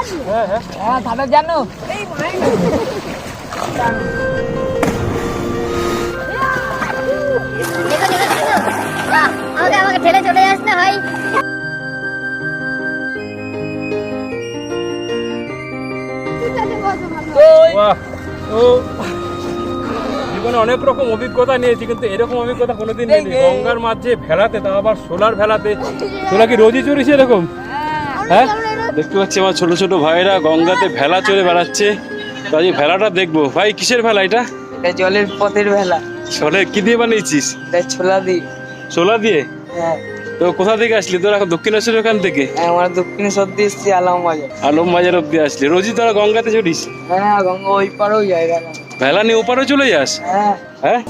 হ্যাঁ জানো আমাকে আমাকে ঠেলে চলে যাস না ভাই বাহ ও জীবনে অনেক রকম অভিজ্ঞতা নিয়েছি কিন্তু এরকম অভিজ্ঞতা কোনোদিন নেই গঙ্গার মাঝে ভেলাতে তাও আবার সোলার ভেলাতে। তোরা কি রোজই চড়িস এরকম? হ্যাঁ। দেখতে পাচ্ছি আমার ছোট ছোট ভাইরা গঙ্গাতে ভেলা চড়ে বেড়াচ্ছে। তো আজ ভেলাটা দেখব। ভাই কিসের ভেলা এটা? এটা জলের পথের ভেলা। সোলে কি দিয়ে বানিয়েছিস? এটা ছোলা দি সোলা দিয়ে? হ্যাঁ। তো কোথা থেকে আসলি? তোরা এখন দক্ষিণেশ্বর ওখান থেকে? আমরা দক্ষিণেশ্বর দিয়ে এসছি আলাম বাজার আলম বাজার অব্দি আসলি। রোজই তোরা গঙ্গাতে চড়িস? হ্যাঁ গঙ্গা ওই পারেও জায়গা ভেলা নিয়ে ওপারে চলে যাস? হ্যাঁ। হ্যাঁ?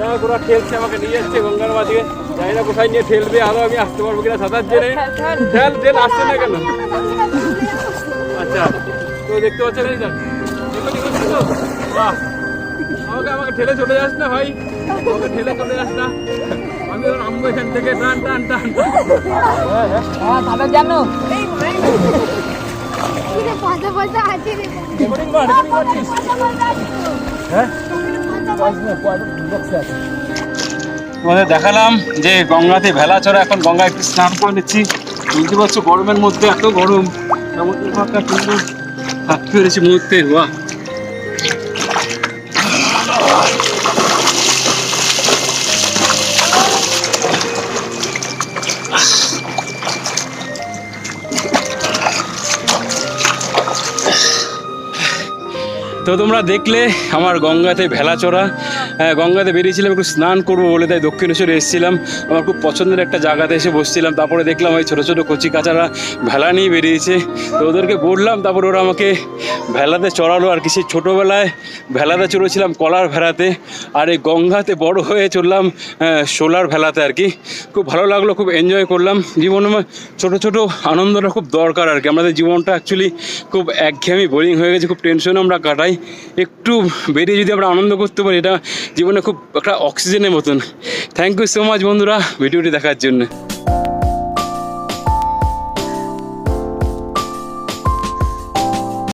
যাক, ওরা ঠেলছে আমাকে নিয়ে যাচ্ছে গঙ্গার মাঝে। জানি না কোথায় নিয়ে ঠেলবে আরও আমি আসতে পারব কিনা সাঁতার জেনে। ঠেল ঠেল আসছে না কেন? আচ্ছা। তো দেখতে পাচ্ছেন এই তো? বাহ। আমাকে আমাকে ঠেলে চলে যাস না ভাই? আমাকে ঠেলে চলে যাস না? আমি ওর আম্মু এখান থেকে টান টান টান। হ্যাঁ জানো হ্যাঁ? তোমাদের দেখালাম যে গঙ্গাতে ভেলা চড়া এখন গঙ্গায় একটু স্নান করে নিচ্ছি। বুঝতে পারছ, গরমের মধ্যে এত গরম। একটা সুন্দর থাকতে পেরেছি মুহূর্তে, বাহ। তো তোমরা দেখলে আমার গঙ্গাতে ভেলা চড়া। হ্যাঁ, গঙ্গাতে বেরিয়েছিলাম একটু স্নান করব বলে তাই দক্ষিণেশ্বরে এসেছিলাম। আমার খুব পছন্দের একটা জায়গাতে এসে বসছিলাম তারপরে দেখলাম ওই ছোটো ছোটো কচি কাচারা ভেলা নিয়ে বেরিয়েছে। তো ওদেরকে বললাম তারপর ওরা আমাকে ভেলাতে চড়ালো আর কি। সেই ছোটোবেলায় ভেলাতে চড়েছিলাম কলার ভেলাতে আর এই গঙ্গাতে বড় হয়ে চললাম সোলার ভেলাতে আর কি। খুব ভালো লাগল খুব এনজয় করলাম। জীবনে ছোটো ছোটো আনন্দটা খুব দরকার আর কি। আমাদের জীবনটা অ্যাকচুয়ালি খুব একঘেয়েমি বোরিং হয়ে গেছে খুব টেনশনে আমরা কাটাই। একটু বেরিয়ে যদি আমরা আনন্দ করতে পারি, এটা জীবনে খুব একটা অক্সিজেনের মতন। থ্যাংক ইউ সো মাচ বন্ধুরা, ভিডিওটি দেখার জন্য।